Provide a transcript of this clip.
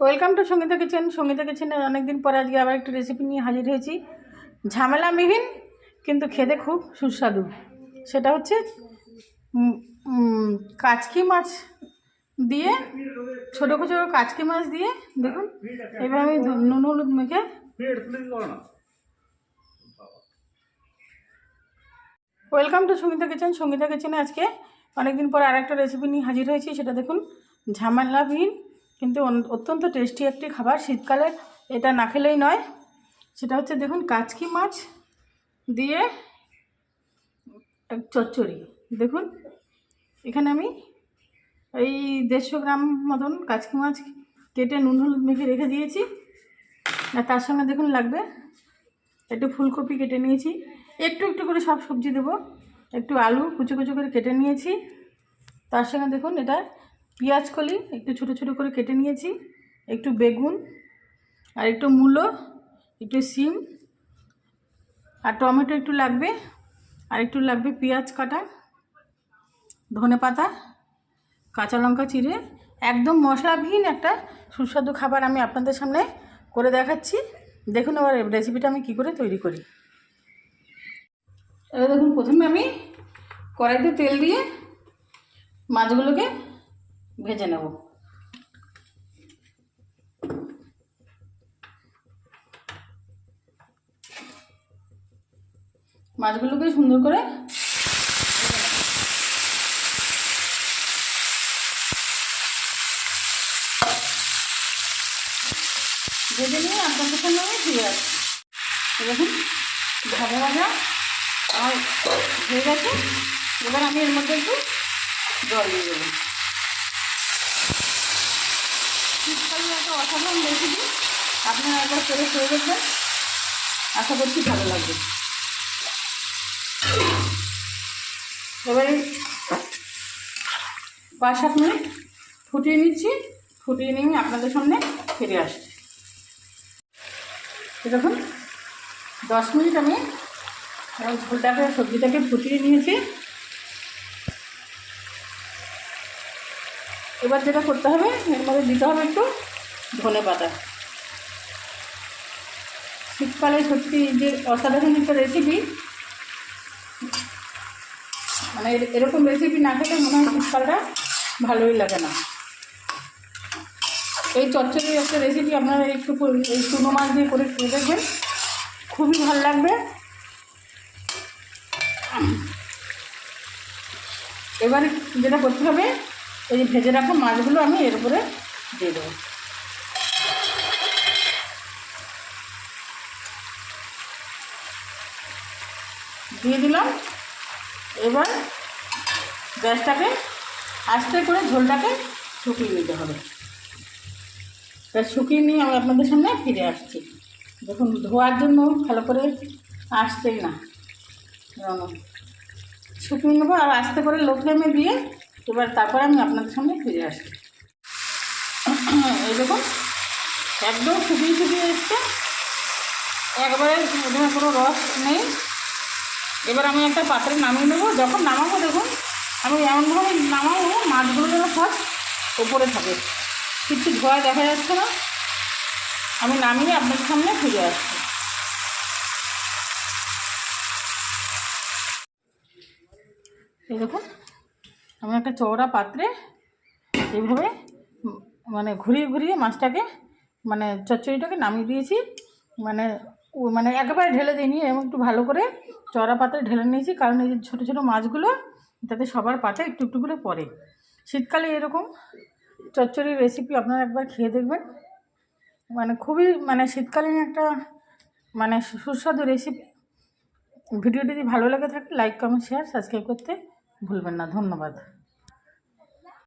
Welcome to Sangeeta kitchen Sangeeta কিচেনে অনেকদিন পরে আজকে আবার একটি রেসিপি নিয়ে হাজির হয়েছি। ঝামেলা ঝামেলাবিহীন কিন্তু খেতে খুব সুস্বাদু। সেটা হচ্ছে কাচকি মাছ দিয়ে, ছোটো ছোটো কাচকি মাছ দিয়ে, দেখুন, এবার আমি নুন হলুদ মেখে welcome to Sangeeta kitchen Sangeeta কিচেনে আজকে অনেকদিন পর আর একটা রেসিপি নিয়ে হাজির হয়েছি, সেটা দেখুন, ঝামেলা ঝামেলাবিহীন কিন্তু অত্যন্ত টেস্টি একটি খাবার। শীতকালে এটা না খেলেই নয়। সেটা হচ্ছে দেখুন, কাচকি মাছ দিয়ে চচ্চড়ি। দেখুন, এখানে আমি এই দেড়শো গ্রাম মতন কাচকি মাছ কেটে নুন হলুদ মেখে রেখে দিয়েছি। আর তার সঙ্গে দেখুন, লাগবে একটু ফুলকপি কেটে নিয়েছি। একটু একটু করে সব সবজি দেবো। একটু আলু কুচো কুচো করে কেটে নিয়েছি। তার সঙ্গে দেখুন, এটা পেঁয়াজ কলি, একটু ছোটো ছোটো করে কেটে নিয়েছি। একটু বেগুন আর একটু মূলো, একটু সিম আর টমেটো একটু লাগবে আর একটু লাগবে পেঁয়াজ কাটা, ধনে পাতা, কাঁচা লঙ্কা চিড়ে, একদম মশলাবিহীন একটা সুস্বাদু খাবার আমি আপনাদের সামনে করে দেখাচ্ছি। দেখুন এবার রেসিপিটা আমি কি করে তৈরি করি। এবার দেখুন, প্রথমে আমি কড়াইতে তেল দিয়ে মাছগুলোকে ভেজে নেব। মাছগুলোকে সুন্দর করে ভেজে নিয়ে আপনাদের সামনে আমি ফিরে আসছি দেখুন, ভাজা ভাজা আমার হয়ে গেছে। এবার আমি এর মধ্যে একটু জল দিয়ে দেবো শীতকালে একটা অসাধারণ রেসিপি আপনারা একবার করে খেয়ে দেখবেন। আশা করছি ভালো লাগবে। এবারে পাঁচ সাত মিনিট ফুটিয়ে নিচ্ছি। ফুটিয়ে নিয়ে আপনাদের সামনে ফিরে আসছি। দেখুন, দশ মিনিট আমি ঝোলটাকে সবজিটাকে ফুটিয়ে নিয়েছি। এবার যেটা করতে হবে, এর মধ্যে দিতে হবে একটু ধনে পাতা। শীতকালে সত্যি যে অসাধারণ একটা রেসিপি মানে এর- এরকম রেসিপি না খেলে মনে হয় শীতকালটা ভালোই লাগে না। এই চচ্চড়ির একটা রেসিপি আপনারা একটু এই চুনো মাছ দিয়ে করে খেয়ে দেখবেন। খুবই ভালো লাগবে। এবারে যেটা করতে হবে, এই ভেজে রাখা মাছগুলো আমি এর উপরে দিয়ে দেবো। দিয়ে দিলাম। এবার গ্যাসটাকে আস্তে করে ঝোলটাকে শুকিয়ে নিতে হবে। তা শুকিয়ে নিয়ে আমি আপনাদের সামনে ফিরে আসছি। দেখুন, ধোয়ার জন্য ভালো করে আসছেই না। শুকিয়ে নেব আর আস্তে করে লো ফ্লেমে দিয়ে এবার তারপরে আমি আপনাদের সামনে ফিরে আসছি। এই দেখুন, একদম শুকিয়ে শুকিয়ে এসছে। একবারে কোনো রস নেই। এবার আমি একটা পাত্রে নামিয়ে নেব। যখন নামাবো, দেখুন, আমি এমনভাবে নামাবো, মাছগুলো যেন সব ওপরে থাকে। কিছু ধোয়া দেখা যাচ্ছে না। আমি নামিয়ে আপনার সামনে ফিরে আসছি। দেখুন, আমি একটা চওড়া পাত্রে এইভাবে মানে ঘুরিয়ে ঘুরিয়ে মাছটাকে মানে চচ্চড়িটাকে নামিয়ে দিয়েছি। মানে মানে একেবারে ঢেলে দিইনি এবং একটু ভালো করে চওড়া পাত্রে ঢেলে নিয়েছি, কারণ এই যে ছোটো ছোটো মাছগুলো, তাতে সবার পাতে একটু একটু করে পড়ে। শীতকালে এরকম চচ্চড়ির রেসিপি আপনারা একবার খেয়ে দেখবেন। মানে খুবই মানে শীতকালীন একটা মানে সুস্বাদু রেসিপি ভিডিওটি যদি ভালো লেগে থাকে লাইক কমেন্ট শেয়ার সাবস্ক্রাইব করতে ভুলবেন না। ধন্যবাদ।